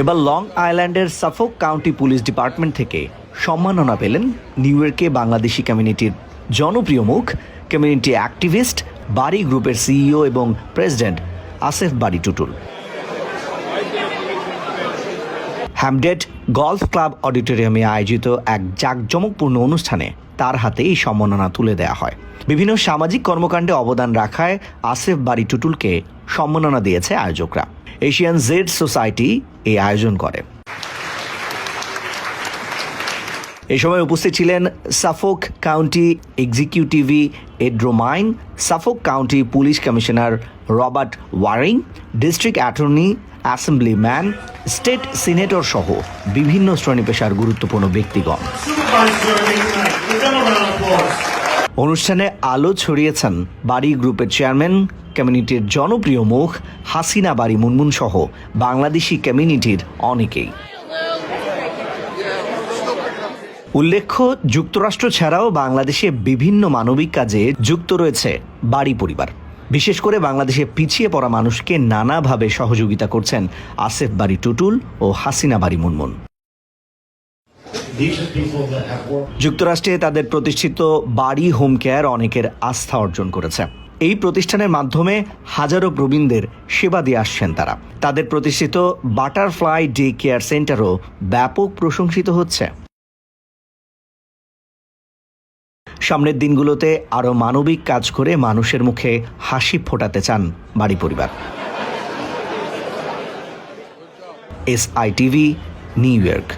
এবার লং আইল্যান্ডের Suffolk County police department থেকে সম্মাননা পেলেন নিউ ইয়র্কে বাংলাদেশি কমিউনিটির জনপ্রিয় মুখ, কমিউনিটি অ্যাক্টিভিস্ট, বাড়ি গ্রুপের সিইও এবং প্রেসিডেন্ট আসেফ বাড়ি টুটুল। হ্যামডেড গলফ ক্লাব অডিটোরিয়ামে আয়োজিত এক জাঁকজমকপূর্ণ অনুষ্ঠানে তার হাতে এই সম্মাননা তুলে দেয়া হয়। বিভিন্ন সামাজিক কর্মকাণ্ডে অবদান রাখায় আসেফ বাড়ি টুটুলকে সম্মাননা দিয়েছে আয়োজকরা। এশিয়ান জেড সোসাইটি এই আয়োজন করে। এই সময় উপস্থিত ছিলেন Suffolk County executive Ed Romaine Suffolk County police commissioner Robert Waring, district attorney assemblyman state senator সহ বিভিন্ন শ্রেণি পেশার গুরুত্বপূর্ণ ব্যক্তিগণ। অনুষ্ঠানে আলো ছড়িয়েছেন বাড়ি গ্রুপের চেয়ারম্যান, কমিউনিটির জনপ্রিয় মুখ হাসিনা বাড়ি মুনমুন সহ বাংলাদেশি কমিউনিটির অনেকেই। উল্লেখ্য, যুক্তরাষ্ট্র ছাড়াও বাংলাদেশে বিভিন্ন মানবিক কাজে যুক্ত রয়েছে বাড়ি পরিবার। বিশেষ করে বাংলাদেশে পিছিয়ে পড়া মানুষকে নানাভাবে সহযোগিতা করছেন আসেফ বাড়ি টুটুল ও হাসিনা বাড়ি মুনমুন. যুক্তরাষ্ট্রে তাদের প্রতিষ্ঠিত বাড়ি হোম কেয়ার অনেকের আস্থা অর্জন করেছে। এই প্রতিষ্ঠানের মাধ্যমে হাজারো প্রবীণদের সেবা দিয়ে আসছেন তারা। তাদের প্রতিষ্ঠিত বাটারফ্লাই ডে কেয়ার সেন্টারও ব্যাপক প্রশংসিত হচ্ছে। সামনের দিনগুলোতে আরও মানবিক কাজ করে মানুষের মুখে হাসি ফোটাতে চান বাড়ি পরিবার। S I TV New York